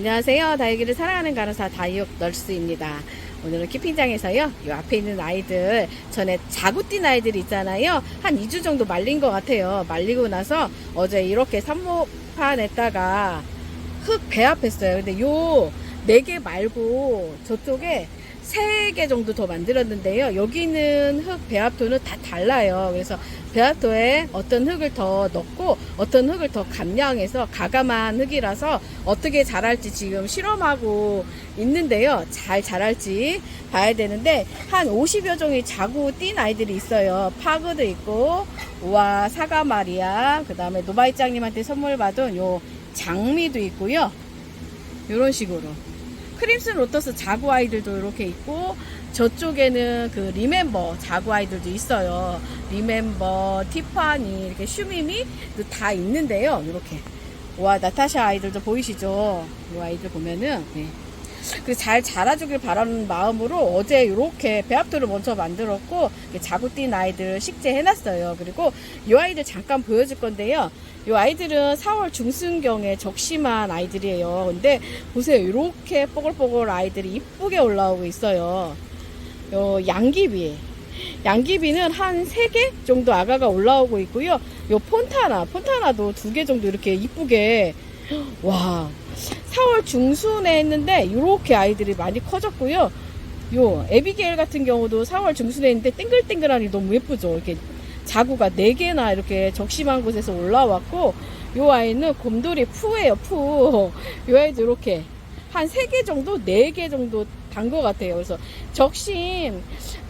안녕하세요. 다육이를 사랑하는 간호사 다육 널스입니다. 오늘은 키핑장에서요. 이 앞에 있는 아이들 전에 자구 뛴 아이들 있잖아요. 한 2주 정도 말린 것 같아요. 말리고 나서 어제 이렇게 산모판에다가 흙 배합했어요. 근데 요 네 개 말고 저쪽에 세 개 정도 더 만들었는데요. 여기 있는 흙 배합토는 다 달라요. 그래서 배합토에 어떤 흙을 더 넣고 어떤 흙을 더 감량해서 가감한 흙이라서 어떻게 자랄지 지금 실험하고 있는데요. 잘 자랄지 봐야 되는데 한 50여 종의 자구 띈 아이들이 있어요. 파그도 있고 우와 사과 마리아 그 다음에 노바이짱님한테 선물 받은 요 장미도 있고요. 이런 식으로 크림슨 로터스 자구 아이들도 이렇게 있고 저쪽에는 그 리멤버 자구 아이들도 있어요. 리멤버, 티파니 이렇게 슈미미도 다 있는데요. 이렇게 와 나타샤 아이들도 보이시죠? 이 아이들 보면은 네. 그잘 자라주길 바라는 마음으로 어제 이렇게 배합토를 먼저 만들었고 자구 뛴 아이들 식재 해놨어요. 그리고 이 아이들 잠깐 보여줄 건데요. 이 아이들은 4월 중순경에 적심한 아이들이에요. 근데 보세요. 이렇게 뽀글뽀글 아이들이 이쁘게 올라오고 있어요. 요 양귀비. 양귀비는 한 3개 정도 아가가 올라오고 있고요. 요 폰타나, 폰타나도 2개 정도 이렇게 이쁘게 와 4월 중순에 했는데 이렇게 아이들이 많이 커졌고요. 요 에비게일 같은 경우도 4월 중순에 했는데 땡글땡글하니 너무 예쁘죠. 이렇게 자구가 4개나 이렇게 적심한 곳에서 올라왔고 요 아이는 곰돌이 푸예요. 푸. 요 아이도 이렇게 한 3개 정도, 4개 정도 단 것 같아요. 그래서 적심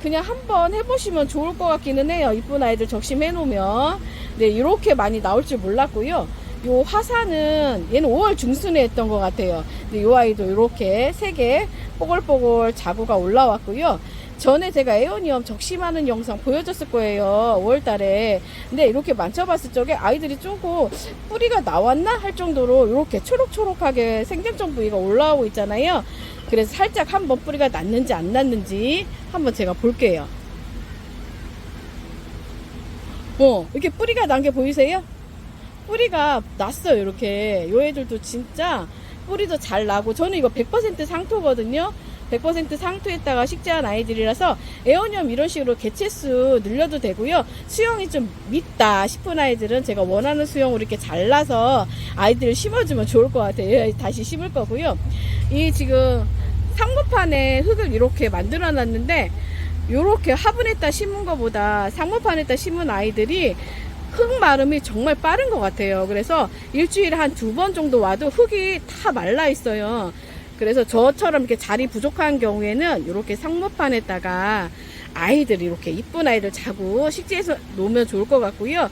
그냥 한번 해보시면 좋을 것 같기는 해요. 이쁜 아이들 적심 해놓으면. 네, 이렇게 많이 나올 줄 몰랐고요. 요 화사는 얘는 5월 중순에 했던 것 같아요. 근데 요 아이도 이렇게 3개 뽀글뽀글 자구가 올라왔고요. 전에 제가 에어니엄 적심하는 영상 보여줬을 거예요. 5월 달에. 근데 이렇게 만져봤을 적에 아이들이 조금 뿌리가 나왔나? 할 정도로 이렇게 초록초록하게 생장점 부위가 올라오고 있잖아요. 그래서 살짝 한번 뿌리가 났는지 안 났는지 한번 제가 볼게요. 어, 이렇게 뿌리가 난 게 보이세요? 뿌리가 났어요, 이렇게. 요 애들도 진짜 뿌리도 잘 나고, 저는 이거 100% 상토거든요. 100% 상토에다가 식재한 아이들이라서 에어니엄 이런 식으로 개체수 늘려도 되고요. 수영이 좀 밉다 싶은 아이들은 제가 원하는 수영으로 이렇게 잘라서 아이들을 심어주면 좋을 것 같아요. 다시 심을 거고요. 이 지금 상무판에 흙을 이렇게 만들어 놨는데 요렇게 화분에다 심은 것보다 상무판에다 심은 아이들이 흙 마름이 정말 빠른 것 같아요. 그래서 일주일에 한 두 번 정도 와도 흙이 다 말라 있어요. 그래서 저처럼 이렇게 자리 부족한 경우에는 이렇게 상무판에다가 아이들 이렇게 이쁜 아이들 자고 식재해서 놓으면 좋을 것 같고요.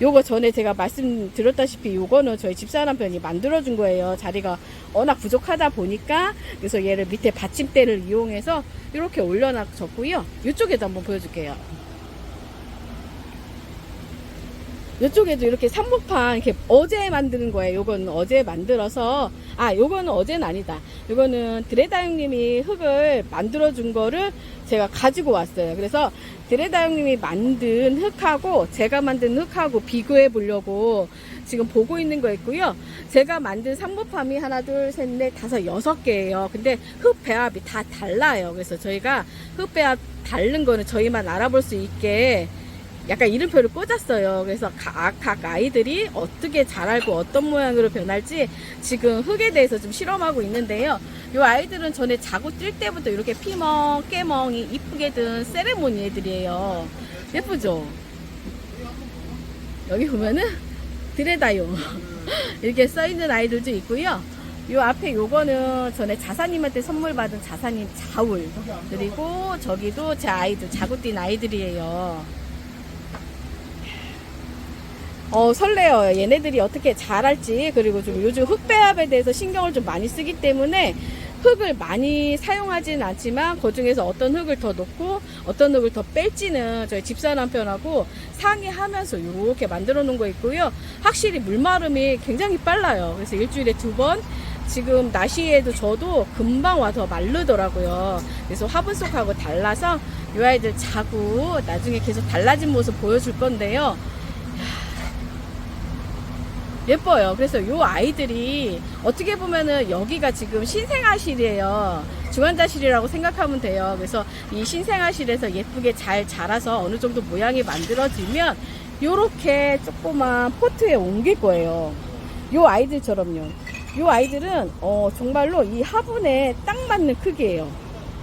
요거 전에 제가 말씀드렸다시피 요거는 저희 집사람편이 만들어준 거예요. 자리가 워낙 부족하다 보니까 그래서 얘를 밑에 받침대를 이용해서 이렇게 올려놨었고요. 이쪽에도 한번 보여줄게요. 이쪽에도 이렇게 상목판 이렇게 어제 만드는 거예요. 요건 어제 만들어서 아 요거는 어제는 아니다. 요거는 드레다 형님이 흙을 만들어 준 거를 제가 가지고 왔어요. 그래서 드레다 형님이 만든 흙하고 제가 만든 흙하고 비교해 보려고 지금 보고 있는 거 있고요. 제가 만든 상목팜이 하나, 둘, 셋, 넷, 다섯, 여섯 개예요. 근데 흙 배합이 다 달라요. 그래서 저희가 흙 배합 다른 거는 저희만 알아볼 수 있게 약간 이름표를 꽂았어요. 그래서 각, 각 아이들이 어떻게 자랄고 어떤 모양으로 변할지 지금 흙에 대해서 좀 실험하고 있는데요. 이 아이들은 전에 자고 뛸 때부터 이렇게 피멍, 깨멍이 이쁘게 든 세레모니 애들이에요. 예쁘죠? 여기 보면은 드레다요. 이렇게 써있는 아이들도 있고요. 요 앞에 요거는 전에 자사님한테 선물 받은 자사님 자울. 그리고 저기도 제 아이들, 자고 뛴 아이들이에요. 어, 설레요. 얘네들이 어떻게 자랄지, 그리고 좀 요즘 흙 배합에 대해서 신경을 좀 많이 쓰기 때문에 흙을 많이 사용하지는 않지만 그 중에서 어떤 흙을 더 넣고 어떤 흙을 더 뺄지는 저희 집사 남편하고 상의하면서 이렇게 만들어 놓은 거 있고요. 확실히 물마름이 굉장히 빨라요. 그래서 일주일에 두 번 지금 나시에도 저도 금방 와서 마르더라고요. 그래서 화분 속하고 달라서 이 아이들 자고 나중에 계속 달라진 모습 보여줄 건데요. 예뻐요. 그래서 요 아이들이 어떻게 보면은 여기가 지금 신생아실이에요. 중환자실이라고 생각하면 돼요. 그래서 이 신생아실에서 예쁘게 잘 자라서 어느 정도 모양이 만들어지면 요렇게 조그만 포트에 옮길 거예요. 요 아이들처럼요. 요 아이들은 어, 정말로 이 화분에 딱 맞는 크기예요.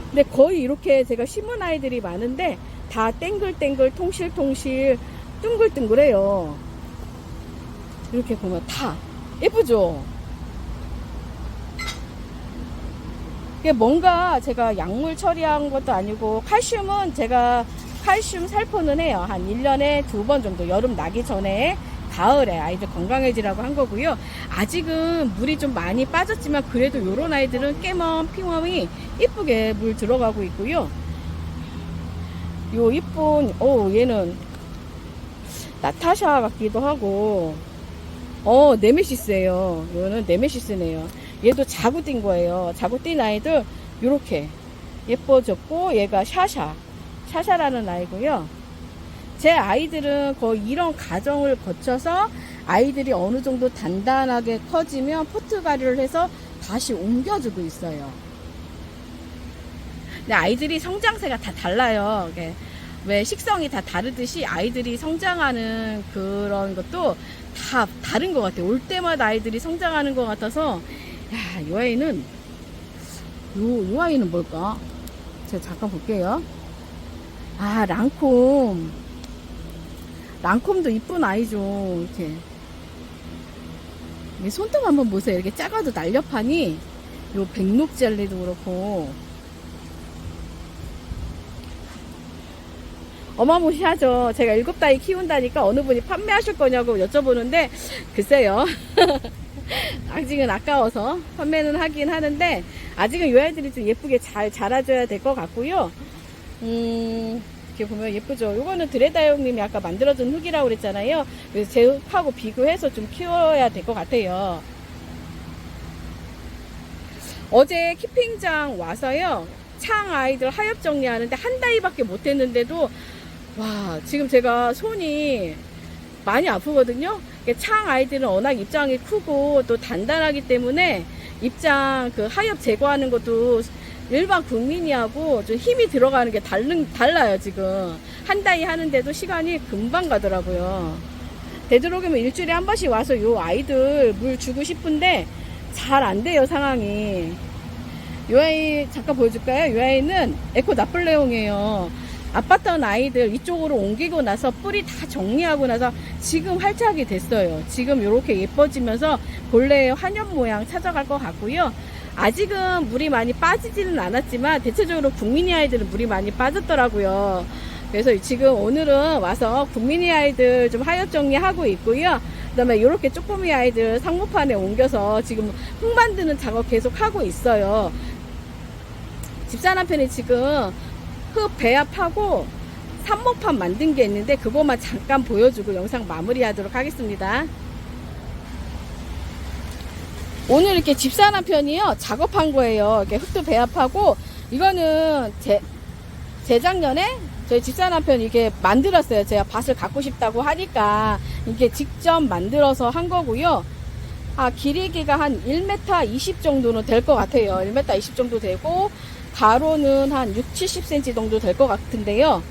근데 거의 이렇게 제가 심은 아이들이 많은데 다 땡글땡글 통실통실 둥글둥글해요. 이렇게 보면 다 예쁘죠? 뭔가 제가 약물 처리한 것도 아니고 칼슘은 제가 칼슘 살포는 해요. 한 1년에 두 번 정도 여름 나기 전에 가을에 아이들 건강해지라고 한 거고요. 아직은 물이 좀 많이 빠졌지만 그래도 요런 아이들은 깨멈 피멍이 이쁘게 물 들어가고 있고요. 요 이쁜 어 얘는 나타샤 같기도 하고 어 네메시스예요. 이거는 네메시스네요. 얘도 자구띠인 거예요. 자구띠인 아이들 요렇게 예뻐졌고 얘가 샤샤 샤샤라는 아이고요. 제 아이들은 거의 이런 과정을 거쳐서 아이들이 어느 정도 단단하게 커지면 포트가리를 해서 다시 옮겨주고 있어요. 근데 아이들이 성장세가 다 달라요. 왜 식성이 다 다르듯이 아이들이 성장하는 그런 것도 다 다른 것 같아요. 올 때마다 아이들이 성장하는 것 같아서 야, 이 아이는 요, 요 아이는 뭘까? 제가 잠깐 볼게요. 아, 랑콤. 랑콤도 이쁜 아이죠. 이렇게. 이 손톱 한번 보세요. 이렇게 작아도 날렵하니 요 백록 젤리도 그렇고 어마무시하죠. 제가 일곱 다이 키운다니까 어느 분이 판매하실 거냐고 여쭤보는데 글쎄요. 아직은 아까워서 판매는 하긴 하는데 아직은 요 아이들이 좀 예쁘게 잘 자라줘야 될 것 같고요. 음, 이렇게 보면 예쁘죠. 요거는 드레다용님이 아까 만들어준 흙이라고 그랬잖아요. 그래서 제 흙하고 비교해서 좀 키워야 될 것 같아요. 어제 키핑장 와서요. 창 아이들 하엽 정리하는데 한 다이밖에 못했는데도 와 지금 제가 손이 많이 아프거든요. 창 아이들은 워낙 입장이 크고 또 단단하기 때문에 입장 그 하엽 제거하는 것도 일반 국민이하고 좀 힘이 들어가는 게 다른, 달라요 지금 한 다이 하는데도 시간이 금방 가더라고요. 되도록이면 일주일에 한 번씩 와서 요 아이들 물 주고 싶은데 잘 안 돼요 상황이. 요 아이 잠깐 보여줄까요? 요 아이는 에코 나폴레옹이에요. 아팠던 아이들 이쪽으로 옮기고 나서 뿌리 다 정리하고 나서 지금 활착이 됐어요. 지금 이렇게 예뻐지면서 본래의 환엽 모양 찾아갈 것 같고요. 아직은 물이 많이 빠지지는 않았지만 대체적으로 국민이 아이들은 물이 많이 빠졌더라고요. 그래서 지금 오늘은 와서 국민이 아이들 좀 하엽 정리하고 있고요. 그다음에 이렇게 쪼꼬미 아이들 상무판에 옮겨서 지금 흙 만드는 작업 계속 하고 있어요. 집사 남편이 지금 흙 배합하고 산모판 만든 게 있는데 그것만 잠깐 보여주고 영상 마무리하도록 하겠습니다. 오늘 이렇게 집사 남편이요 작업한 거예요. 이렇게 흙도 배합하고 이거는 제 재작년에 저희 집사 남편이 이렇게 만들었어요. 제가 밭을 갖고 싶다고 하니까 이게 직접 만들어서 한 거고요. 아 길이기가 한 1m 20 정도는 될 것 같아요. 1m 20 정도 되고 가로는 한 6, 70cm 정도 될 것 같은데요.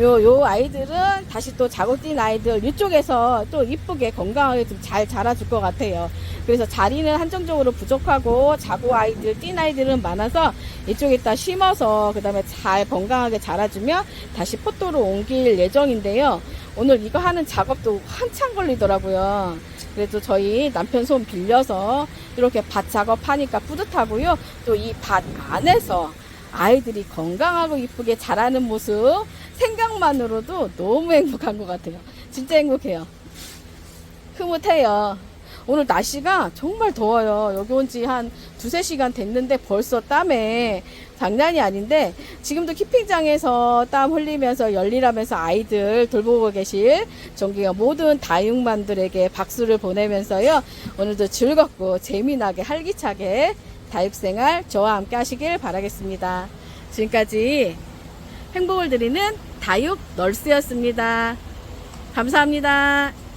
요, 요 아이들은 다시 또 작업 뛴 아이들 이쪽에서 또 이쁘게 건강하게 좀 잘 자라줄 것 같아요. 그래서 자리는 한정적으로 부족하고 자고 아이들, 뛴 아이들은 많아서 이쪽에다 심어서 그 다음에 잘 건강하게 자라주면 다시 포토로 옮길 예정인데요. 오늘 이거 하는 작업도 한참 걸리더라고요. 그래도 저희 남편 손 빌려서 이렇게 밭 작업하니까 뿌듯하고요. 또 이 밭 안에서 아이들이 건강하고 이쁘게 자라는 모습 생각만으로도 너무 행복한 것 같아요. 진짜 행복해요. 흐뭇해요. 오늘 날씨가 정말 더워요. 여기 온 지 한 두세 시간 됐는데 벌써 땀에 장난이 아닌데 지금도 키핑장에서 땀 흘리면서 열일하면서 아이들 돌보고 계실 존경의 모든 다육맘들에게 박수를 보내면서요. 오늘도 즐겁고 재미나게 활기차게 다육생활 저와 함께 하시길 바라겠습니다. 지금까지 행복을 드리는 다육 널스였습니다. 감사합니다.